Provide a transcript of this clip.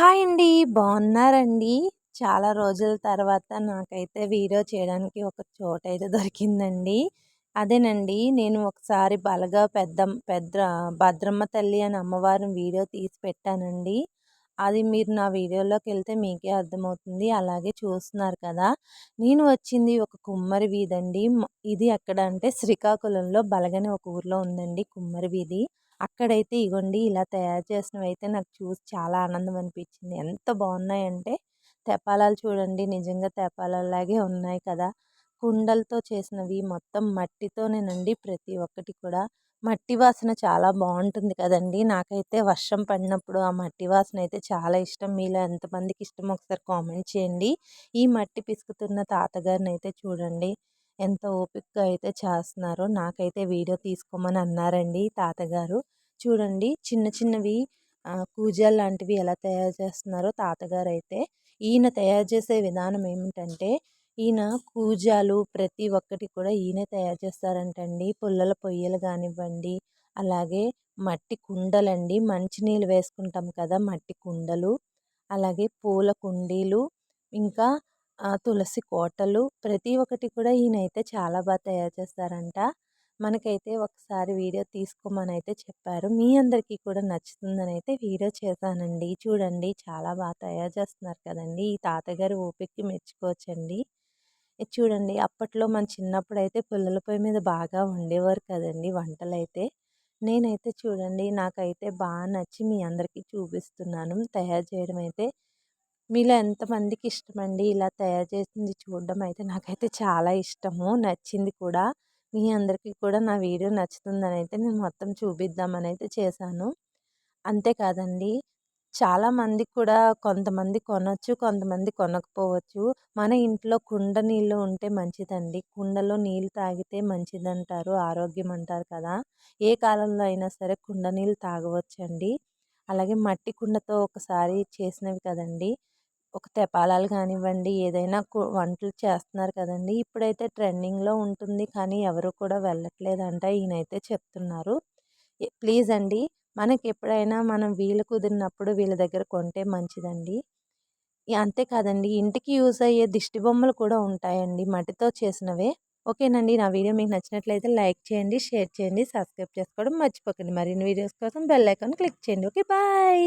Hi అండి బాగున్నారండి. చాలా రోజుల తర్వాత నాకైతే వీడియో చేయడానికి ఒక చోట అయితే దొరికిందండి. అదేనండి నేను ఒకసారి బలగా పెద్ద పెద్ద భద్రమ్మ తల్లి అని అమ్మవారిని వీడియో తీసి పెట్టానండి. అది మీరు నా వీడియోలోకి వెళ్తే మీకే అర్థమవుతుంది. అలాగే చూస్తున్నారు కదా! నేను వచ్చింది ఒక కుమ్మరి వీధి అండి ఇది ఎక్కడ అంటే శ్రీకాకుళంలో బలగని ఒక ఊర్లో ఉందండి కుమ్మరి వీధి. అక్కడైతే ఇగోండి ఇలా తయారు చేసినవి అయితే నాకు చూసి చాలా ఆనందం అనిపించింది. ఎంత బాగున్నాయంటే తెపాలాలు చూడండి. నిజంగా తెపాలలాగే ఉన్నాయి కదా! కుండలతో చేసినవి మొత్తం మట్టితోనేనండి ప్రతి ఒక్కటి కూడా. మట్టి వాసన చాలా బాగుంటుంది కదండి. నాకైతే వర్షం పడినప్పుడు ఆ మట్టి వాసన అయితే చాలా ఇష్టం. మీలో ఎంతమందికి ఇష్టం ఒకసారి కామెంట్ చేయండి. ఈ మట్టి పిసుకుతున్న తాతగారిని అయితే చూడండి. ఎంత ఓపికగా అయితే చేస్తున్నారో. నాకైతే వీడియో తీసుకోమని అన్నారండి తాతగారు. చూడండి చిన్న చిన్నవి కూజాలు లాంటివి ఎలా తయారు చేస్తున్నారో తాతగారు అయితే ఈయన తయారు చేసే విధానం ఏమిటంటే ఈయన కూజాలు ప్రతి ఒక్కటి కూడా ఈయనే తయారు చేస్తారంటండి. పుల్లల పొయ్యలు కానివ్వండి అలాగే మట్టి కుండలండి. మంచినీళ్ళు వేసుకుంటాం కదా మట్టి కుండలు అలాగే పూల కుండీలు ఇంకా తులసి కోటలు ప్రతి ఒక్కటి కూడా ఈయన అయితే చాలా బాగా తయారు చేస్తారంట. మనకైతే ఒకసారి వీడియో తీసుకోమని అయితే చెప్పారు. మీ అందరికీ కూడా నచ్చుతుందని అయితే వీడియో చేశానండి. చూడండి చాలా బాగా తయారు చేస్తున్నారు కదండి. ఈ తాతగారి ఓపికకి మెచ్చుకోవచ్చండి. చూడండి అప్పట్లో మన చిన్నప్పుడు అయితే పుల్లల పొయ్యి మీద బాగా వండేవారు కదండి వంటలు అయితే నేనైతే చూడండి నాకైతే బాగా నచ్చి మీ అందరికీ చూపిస్తున్నాను. తయారు చేయడం అయితే మీలో ఎంతమందికి ఇష్టమండి? ఇలా తయారు చేసింది చూడడం అయితే నాకైతే చాలా ఇష్టము. నచ్చింది కూడా. మీ అందరికీ కూడా నా వీడియో నచ్చుతుందని అయితే నేను మొత్తం చూపిద్దామని అయితే చేశాను. అంతేకాదండి చాలామందికి కూడా కొంతమంది కొనవచ్చు కొంతమంది కొనకపోవచ్చు. మన ఇంట్లో కుండ నీళ్ళు ఉంటే మంచిదండి. కుండలో నీళ్ళు తాగితే మంచిదంటారు ఆరోగ్యం అంటారు కదా. ఏ కాలంలో అయినా సరే కుండ నీళ్ళు తాగవచ్చండి. అలాగే మట్టి కుండతో ఒకసారి చేసినవి కదండి. ఒక తెపాలాలు కానివ్వండి ఏదైనా వంటలు చేస్తున్నారు కదండి. ఇప్పుడైతే ట్రెండింగ్లో ఉంటుంది కానీ ఎవరు కూడా వెళ్ళట్లేదంట ఈయనైతే చెప్తున్నారు. ప్లీజ్ అండి మనకి ఎప్పుడైనా మనం వీలు కుదిరినప్పుడు వీళ్ళ దగ్గర కొంటే మంచిదండి. అంతేకాదండి ఇంటికి యూజ్ అయ్యే దిష్టి బొమ్మలు కూడా ఉంటాయండి మట్టితో చేసినవే. ఓకేనండి నా వీడియో మీకు నచ్చినట్లయితే లైక్ చేయండి షేర్ చేయండి సబ్స్క్రైబ్ చేసుకోవడం మర్చిపోకండి. మరిన్ని వీడియోస్ కోసం బెల్ ఐకాన్ క్లిక్ చేయండి. Okay bye.